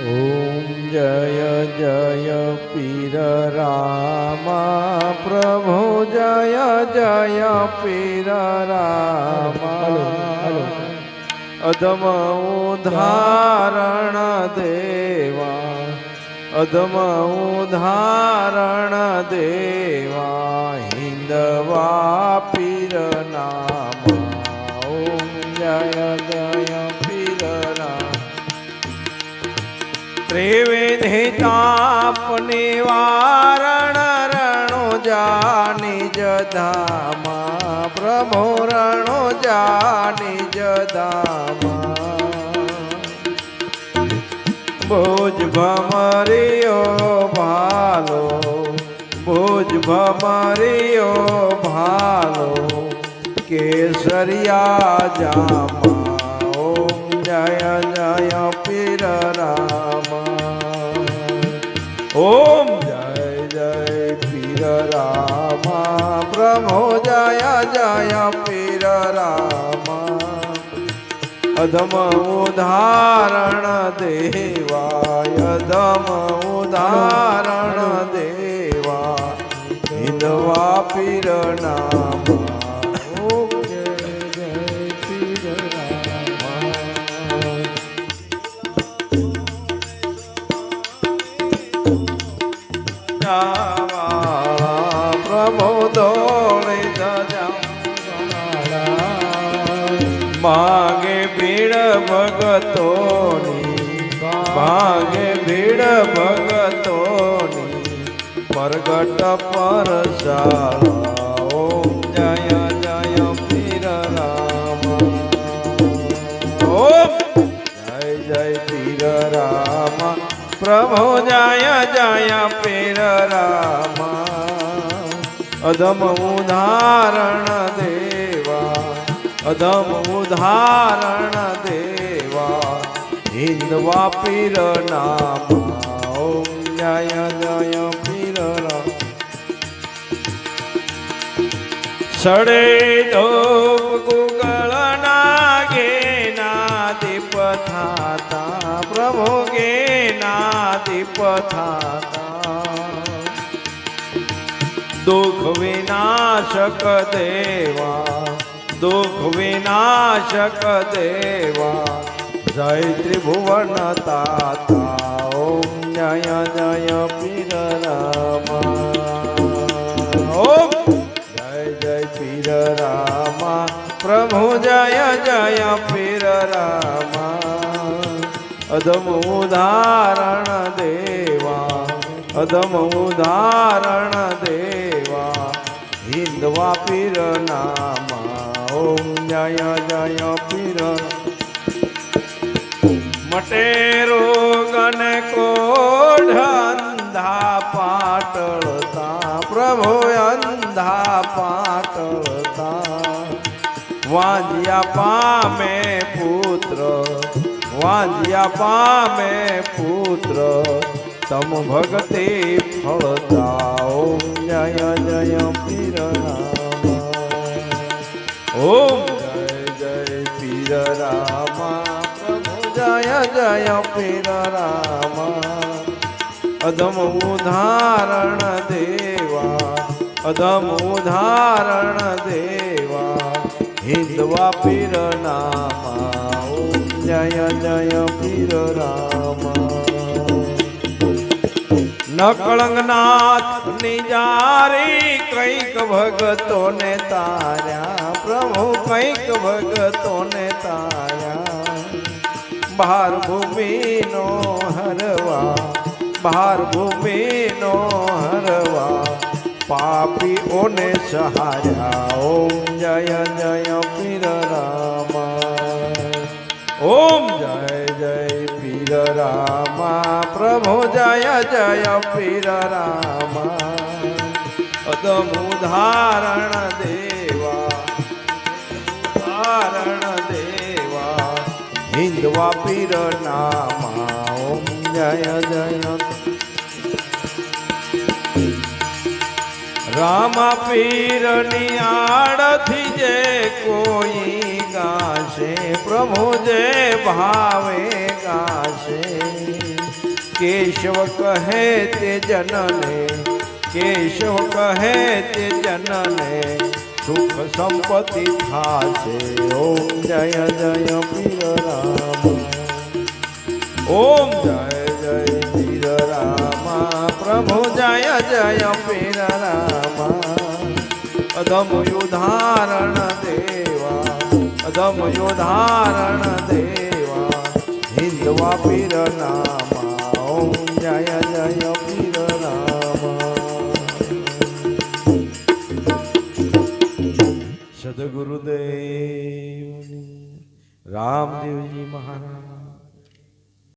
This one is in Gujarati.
ઓમ જય જય પીર રામા પ્રભુ જય જય પીર રામા અધમ ઉદાહરણ દેવા અધમ ઉદાહરણ દેવા હિંદવા ત્રિવિધિ તાપ નિવારણ રણો જાની જધામા. પ્રભુ રણો જાની જધામા. ભુજ ભમરિયો ભાલો ભુજ ભમરિયો ભાલો, કેસરિયા જામા. ઓમ જય જય પીર રામા. ઓમ. જય જય પીર રામા. પ્રભુ જય જય પીર રામા. અધમ ઉદાહરણ દેવાય, અધમ ઉદાહરણ દેવા હિંદવા પીર નામ ભાગે ભીડ ભગતોની, ભાગે ભીડ ભગતોની, પ્રગટ પરશાળા ઓમ જય જય પીર રામ. ઓમ. જય જય પીર રામ. પ્રભુ જય જય પીર રામ. અધમ ઉદાહરણ અધમ ઉદાહરણ દેવા હિન્દવા પીર નામ ઓમ જય જય પીર સડે ધોપ ગુગળ નાગે ના દીપ થાતા, પ્રભુ ગે ના દીપ થાતા. દુઃખ વિનાશક દેવા દુઃખ વિનાશક દેવા. જય ત્રિભુવન તાતા, ઓમ જય જય પીર રામા. ઓમ જય જય પીર રામા, પ્રભુ જય જય પીર રામા. અધમ ઉદાહરણ દેવા, અધમ ઉદાહરણ દેવા હિન્દવા પીર નામા. ઓમ જય જય પીર મટે રોગ અને કોઢ અંધા પાટળતા, પ્રભુ અંધા પાટળતા. વાંજ્યા પામે પુત્ર, વાંજ્યા પામે પુત્ર, તમ ભક્તિ ફળતા. જય પીર રામા. અધમ ઉદાહરણ દેવા, અધમ ઉદાહરણ દેવા. હિન્દવા પીર નામા જય જય પીર રામા. નકળંગનાથ નિજારી કંઈક ભગતોને તાર્યા, પ્રભુ કંઈક ભગતોને તાર્યા. બહાર ભૂમિનો હરવા, બહાર ભૂમિનો હરવા, પાપીઓને સહાર્યા. ઓમ જય જય, પીર રામ. ઓમ જય જય, પીર રામા. પ્રભુ જય જય, પીર રામા. અદમ ઉદાહરણ દેવા. દેવા હિંદવા પીર નામા ઓમ જય જય રામા પીરની આડથી જે કોઈ ગાશે પ્રભુ જે ભાવે ગાશે કેશવ કહે તે જનને કેશવ કહે તે જનને સુખ સંપત્તિ થાશે ઓમ જય જય પીર અધમ યુધારણ દેવા અધમ યુધારણ દેવા. હિન્દવા પીર નામા, ઓમ જય જય પીર રામા સદગુરુદેવ રામદેવજી મહારાજ.